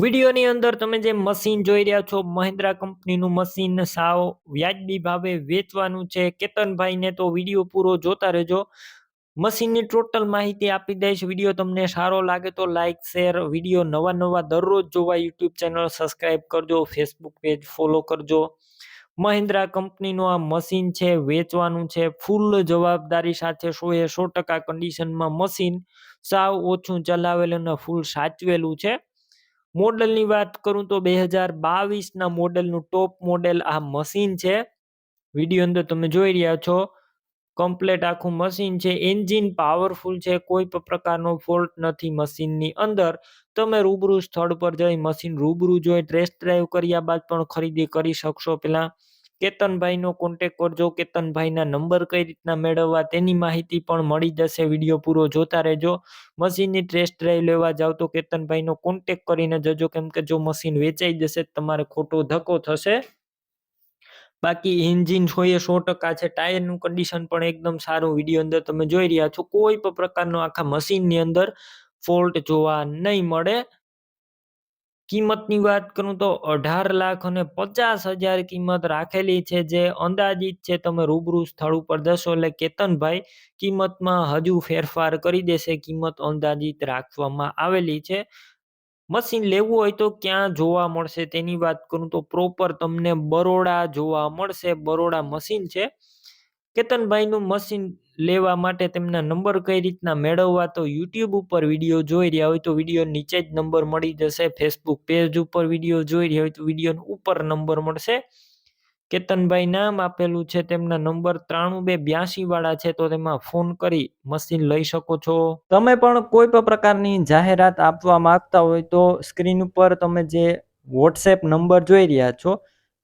વિડીયોની અંદર તમે જે મશીન જોઈ રહ્યા છો, મહિન્દ્રા કંપનીનું મશીન સાવ વ્યાજબી ભાવે વેચવાનું છે. કેતનભાઈને તો વીડિયો પૂરો જોતા રહેજો. મશીનની ટોટલ માહિતી આપી દઈશ. વીડિયો તમને સારો લાગે તો લાઇક શેર, વીડિયો નવા નવા દરરોજ જોવા યુટ્યુબ ચેનલ સબસ્ક્રાઈબ કરજો, ફેસબુક પેજ ફોલો કરજો. મહિન્દ્રા કંપનીનું આ મશીન છે, વેચવાનું છે. ફૂલ જવાબદારી સાથે સો એ સો ટકા કન્ડિશનમાં મશીન સાવ ઓછું ચલાવેલું અને ફૂલ સાચવેલું છે. મોડલની વાત કરું તો બે હજાર બાવીસના મોડલનું ટોપ મોડેલ આ મશીન છે. વીડિયો અંદર તમે જોઈ રહ્યા છો. કમ્પ્લેટ આખું મશીન છે. એન્જિન પાવરફુલ છે. કોઈ પણ પ્રકારનો ફોલ્ટ નથી મશીનની અંદર. તમે રૂબરૂ સ્થળ પર જઈ મશીન રૂબરૂ જોઈ, ટેસ્ટ ડ્રાઈવ કર્યા બાદ પણ ખરીદી કરી શકશો. પેલા કેતનભાઈનો કોન્ટેક કરજો કેતનભાઈના નંબર કઈ રીતના મેળવવા તેની માહિતી પણ મળી જશે. વીડિયો પૂરો જોતા રહેજો. મશીનની ટેસ્ટ ડ્રાઈવ લેવા જાવ તો કેતનભાઈનો કોન્ટેક કરીને જજો. કેમ કે જો મશીન વેચાઈ જશે તમારે ખોટો ધક્કો થશે. બાકી એન્જિન સો એ સો ટકા છે. ટાયરનું કન્ડિશન પણ એકદમ સારું વીડિયો અંદર તમે જોઈ રહ્યા છો. કોઈ પણ પ્રકારનો આખા મશીનની અંદર ફોલ્ટ જોવા નહીં મળે. કિંમતની વાત કરું તો અઢાર લાખ અને પચાસ હજાર કિંમત રાખેલી છે, જે અંદાજિત છે તમે રૂબરૂ સ્થળ ઉપર જશો એટલે કેતનભાઈ કિંમતમાં હજુ ફેરફાર કરી દેશે, કિંમત અંદાજિત રાખવામાં આવેલી છે. મશીન લેવું હોય તો ક્યાં જોવા મળશે તેની વાત કરું તો પ્રોપર તમને બરોડા જોવા મળશે, બરોડા મશીન છે. કેતનભાઈનું મશીન લેવા માટે તેમના નંબર કઈ રીતના મેળવવા તો યુટ્યુબ ઉપર વીડિયો જોઈ રહ્યા હોય તો વીડિયો નીચે જ નંબર મળી જશે. ફેસબુક પેજ ઉપર વીડિયો જોઈ રહ્યા હોય તો વીડિયો ઉપર નંબર મળશે. કેતનભાઈ નામ આપેલું છે, તેમના નંબર ત્રાણું બે બ્યાસી વાળા છે, તો તેમાં ફોન કરી મશીન લઈ શકો છો. તમે પણ કોઈ પણ પ્રકારની જાહેરાત આપવા માંગતા હોય તો સ્ક્રીન ઉપર તમે જે વોટ્સએપ નંબર જોઈ રહ્યા છો